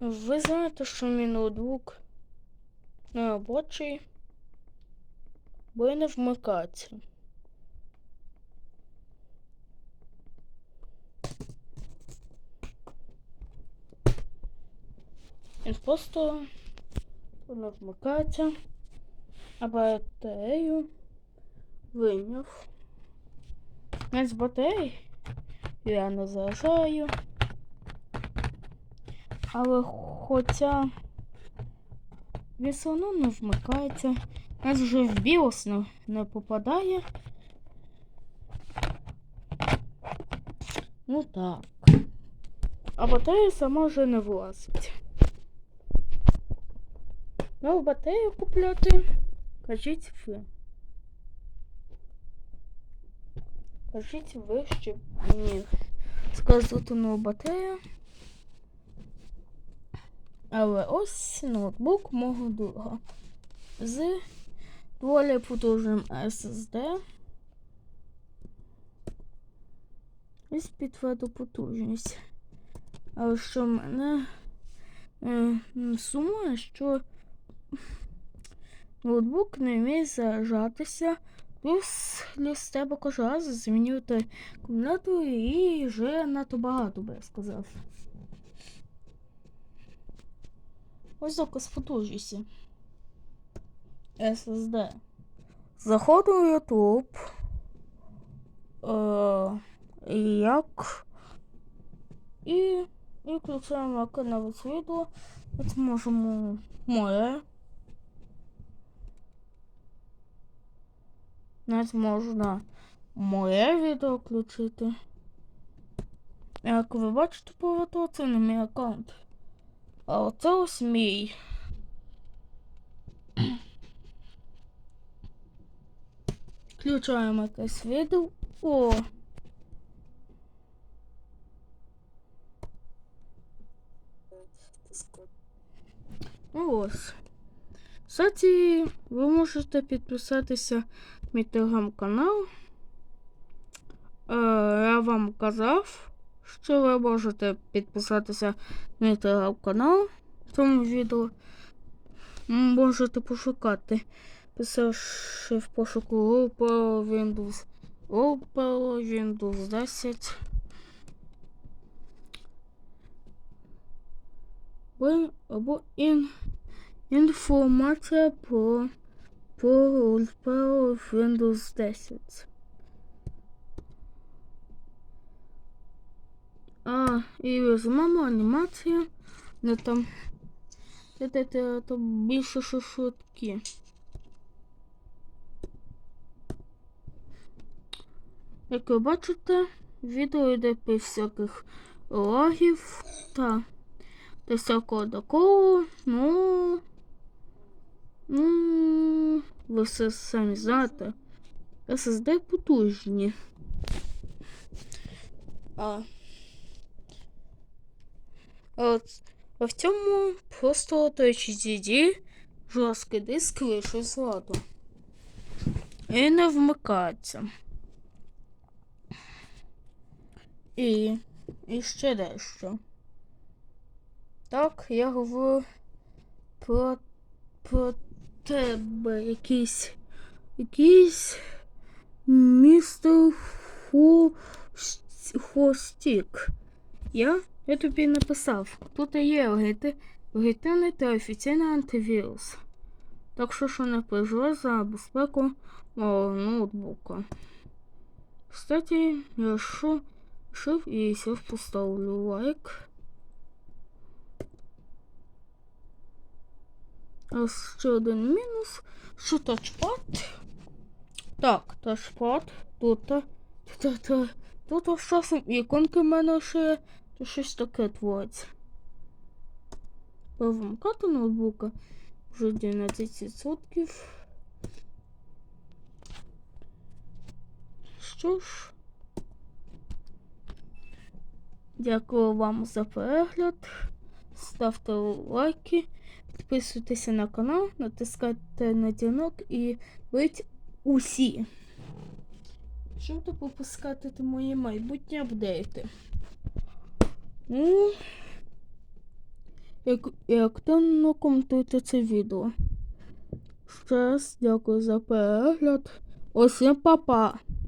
Ви знаєте, що мій ноутбук не робочий, бо й не вмикається. Він просто не вмикається, а батарею вийняв. Не з батареї я не заражаю. Але хоча одно не вмикається. Нас вже в не, не попадає. Ну так. А батарея сама вже не влазить. Нову батарею купляти. Кажіть ви. Кажіть ви, щоб мені сказати нову батарею. Але ось ноутбук мого друга з доволі потужним SSD. Ось підтверду потужність. Але що мене е, сумує, що ноутбук не вміє заражатися. Плюс з тебе кожен раз змінювати акумулятор і вже надто багато би я сказав. Ось доказ потужності. SSD. Заходжу в YouTube. Е, як. І, включаємо канал з відео. От можемо моє. Навіть можна моє відео включити. Як ви бачите, по це не мій аккаунт. А оце ось мій. Включаємо якесь відео. О! Ну ось. Кстати, ви можете підписатися на мій телеграм-канал. Е, я вам казав що ви можете підписатися на мій телеграм-канал в цьому відео. Можете пошукати, писавши в пошуку Opel Windows Opel Windows 10. Або ін, інформація про, про Opel Windows 10. А, і візьмемо анімацію. Не там. Це, це, більше шутки. Як ви бачите, відео йде по всяких лагів та, та всякого такого, ну, ну, ви все самі знаєте. SSD потужні. А От, а в цьому просто той HDD жорсткий диск вийшов з ладу. І не вмикається. І, і ще дещо. Так, я говорю про, про тебе якийсь якийсь містер Хо... Хостік. Я я тобі написав, тут є легітимний та офіційний антивірус. Так що що не переживай за безпеку мого ноутбука. Кстати, я що шив і сів поставлю лайк. А ще один мінус, що тачпад. Так, тачпад, тут, тут, тут, тут, тут часом іконки в мене ще то щось таке твориться. Вимкати ноутбука вже 12%. Що ж, дякую вам за перегляд. Ставте лайки, підписуйтеся на канал, натискайте на дзвінок і будь усі. Щоб не пропускати мої майбутні апдейти. Ну, як, і активно коментуйте це відео. Ще раз дякую за перегляд. Усім па-па!